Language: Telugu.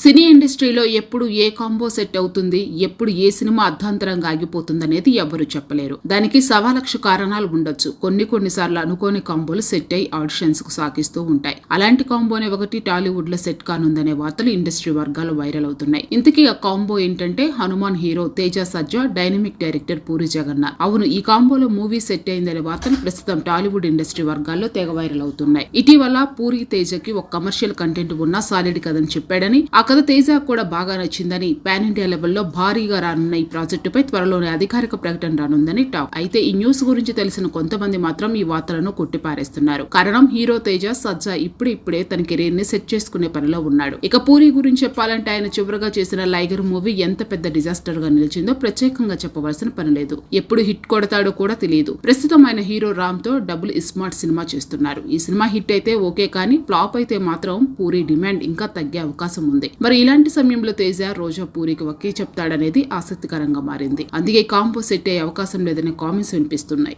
సినీ ఇండస్ట్రీలో ఎప్పుడు ఏ కాంబో సెట్ అవుతుంది ఎప్పుడు ఏ సినిమా అర్ధాంతరంగా ఆగిపోతుందనేది ఎవ్వరూ చెప్పలేరు. దానికి సవాలక్ష కారణాలు ఉండొచ్చు. కొన్ని కొన్నిసార్లు అనుకోని కాంబోలు సెట్ అయి ఆడిషన్స్కు సాగిస్తూ ఉంటాయి. అలాంటి కాంబోనే ఒకటి టాలీవుడ్లో సెట్ కానుందనే వార్తలు ఇండస్ట్రీ వర్గాలు వైరల్ అవుతున్నాయి. ఇంతకీ ఆ కాంబో ఏంటంటే Hanuman hero Teja Sajja dynamic director Puri Jagannadh. అవును ఈ కాంబోలో మూవీ సెట్ అయిందనే వార్తలు ప్రస్తుతం టాలీవుడ్ ఇండస్ట్రీ వర్గాల్లో తెగ వైరల్ అవుతున్నాయి. ఇటీవల పూరి తేజకి ఒక కమర్షియల్ కంటెంట్ ఉన్న సాలిడ్ కథని చెప్పాడని ఆ కథ తేజ కూడా బాగా నచ్చిందని పాన్ ఇండియా లెవెల్లో భారీగా రానున్న ఈ ప్రాజెక్టుపై త్వరలోనే అధికారిక ప్రకటన రానుందని టాక్. అయితే ఈ న్యూస్ గురించి తెలిసిన కొంతమంది మాత్రం ఈ వార్తలను కొట్టిపారేస్తున్నారు. కారణం హీరో తేజ సజ్జా ఇప్పుడు ఇప్పుడే తన కెరీర్ని సెట్ చేసుకునే పనిలో ఉన్నాడు. ఇక పూరి గురించి చెప్పాలంటే ఆయన చివరిగా చేసిన లైగర్ మూవీ ఎంత పెద్ద డిజాస్టర్గా నిలిచిందో ప్రత్యేకంగా చెప్పవలసిన పని లేదు. ఎప్పుడు హిట్ కొడతాడో కూడా తెలియదు. ప్రస్తుతం ఆయన హీరో రామ్తో డబుల్ ఇస్మార్ట్ సినిమా చేస్తున్నారు. ఈ సినిమా హిట్ అయితే ఓకే కానీ ఫ్లాప్ అయితే మాత్రం పూరి డిమాండ్ ఇంకా తగ్గే అవకాశం ఉంది. మరి ఇలాంటి సమయంలో తేజ రోజా పూరికి ఒకే చెప్తాడనేది ఆసక్తికరంగా మారింది. అందుకే కాంపో సెట్ అయ్యే అవకాశం లేదనే కామెంట్స్ వినిపిస్తున్నాయి.